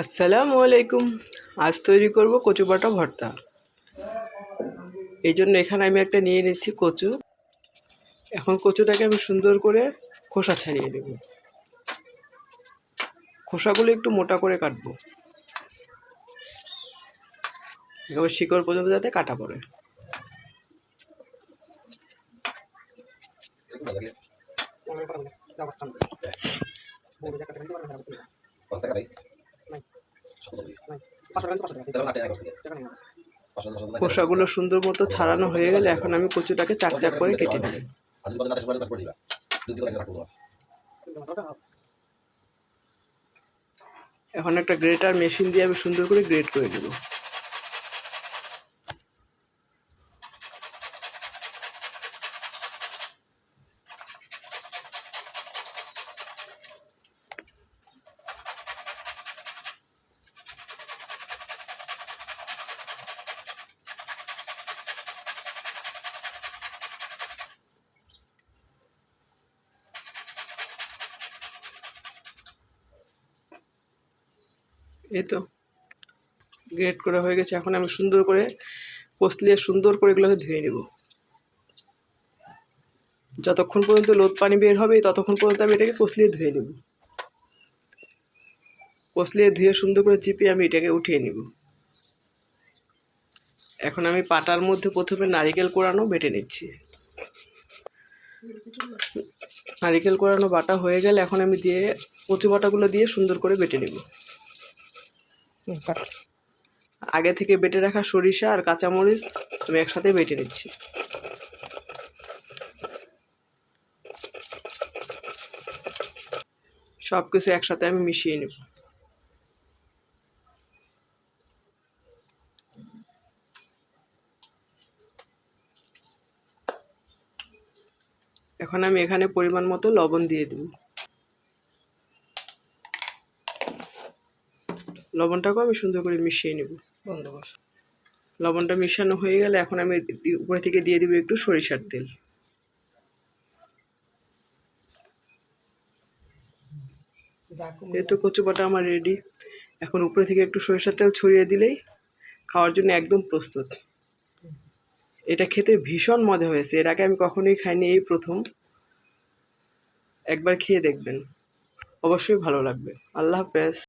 আসসালামু আলাইকুম। আজ তৈরি করব কচু বাটা ভর্তা। এই জন্য এখানে আমি একটা নিয়ে নিচ্ছি কচু। এখন কচুটাকে আমি সুন্দর করে খোসা ছাড়িয়ে নেব। খোসাগুলো একটু মোটা করে কাটবো। এবার শিকড় পর্যন্ত যাতে কাটা পড়ে। খোসাগুলো সুন্দর মতো ছাড়ানো হয়ে গেলে এখন আমি কচুটাকে চাক চাক করে কেটে নেব। এখন একটা গ্রেটার মেশিন দিয়ে আমি সুন্দর করে গ্রেট করে নেব। এই তো গ্রেট করা হয়ে গেছে। এখন আমি সুন্দর করে কষলিয়ে সুন্দর করে এগুলোকে ধুয়ে নেব। যতক্ষণ পর্যন্ত লোদ পানি বের হবে, ততক্ষণ পর্যন্ত আমি এটাকে কষলিয়ে ধুয়ে নেব। কষলিয়ে ধুয়ে সুন্দর করে চিপিয়ে আমি এটাকে উঠিয়ে নেব। এখন আমি পাটার মধ্যে প্রথমে নারিকেল কোড়ানো বেটে নিচ্ছি। নারিকেল কোড়ানো বাটা হয়ে গেলে এখন আমি দিয়ে কচু বাটাগুলো দিয়ে সুন্দর করে বেটে নেব। আগে থেকে বেটে রাখা সরিষা আর কাঁচামরিচ আমি একসাথে বেটে নিচ্ছি। সব কিছু একসাথে আমি মিশিয়ে নেব। এখন আমি এখানে পরিমাণ মতো লবণ দিয়ে দেব। লবণটাকেও আমি সুন্দর করে মিশিয়ে নেব। বন্ধ কর। লবণটা মিশানো হয়ে গেলে এখন আমি উপরে থেকে দিয়ে দিব একটু সরিষার তেল। এই তো কচু বাটা আমার রেডি এখন উপরে থেকে একটু সরিষার তেল ছড়িয়ে দিলেই খাওয়ার জন্য একদম প্রস্তুত। এটা খেতে ভীষণ মজা হয়েছে। এর আগে আমি কখনোই খাইনি এই প্রথম। একবার খেয়ে দেখবেন। অবশ্যই ভালো লাগবে। আল্লাহ হাফেজ।